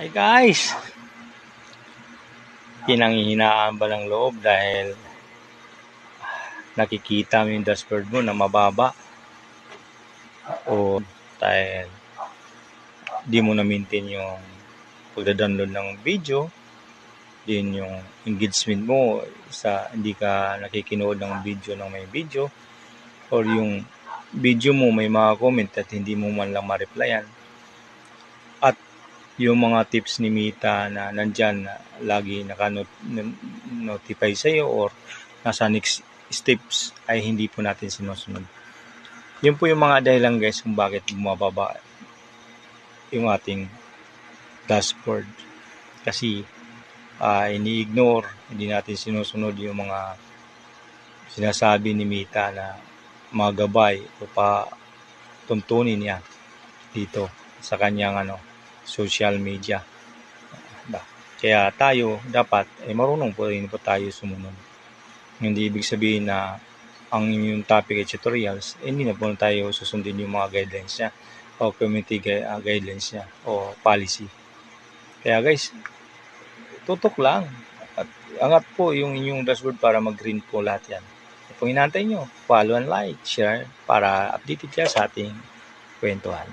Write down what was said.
Hi guys! Pinanghihinaan ba ng loob dahil nakikita mo yung dashboard mo na mababa o dahil di mo na-maintain yung pagda-download ng video din yung engagement mo sa hindi ka nakikinood ng video ng may video or yung video mo may mga comment at hindi mo man lang ma-replyan yung mga tips ni Mita na nandyan na lagi naka-notify sa iyo or nasa next steps ay hindi po natin sinusunod. Yun po yung mga dahilan guys kung bakit bumababa yung ating dashboard. Kasi uh, ini-ignore, hindi natin sinusunod yung mga sinasabi ni Mita na mga gabay o pa tuntunin niya dito sa kanyang ano social media. Ba? Kaya tayo dapat ay eh, marunong po rin po tayo sumunod. Hindi ibig sabihin na ang inyong topic ay tutorials, eh, hindi na po tayo susundin yung mga guidelines niya o community uh, guidelines niya o policy. Kaya guys, tutok lang. At angat po yung inyong dashboard para mag-green po lahat yan. Kung inantay nyo, follow and like, share para updated ka sa ating kwentuhan.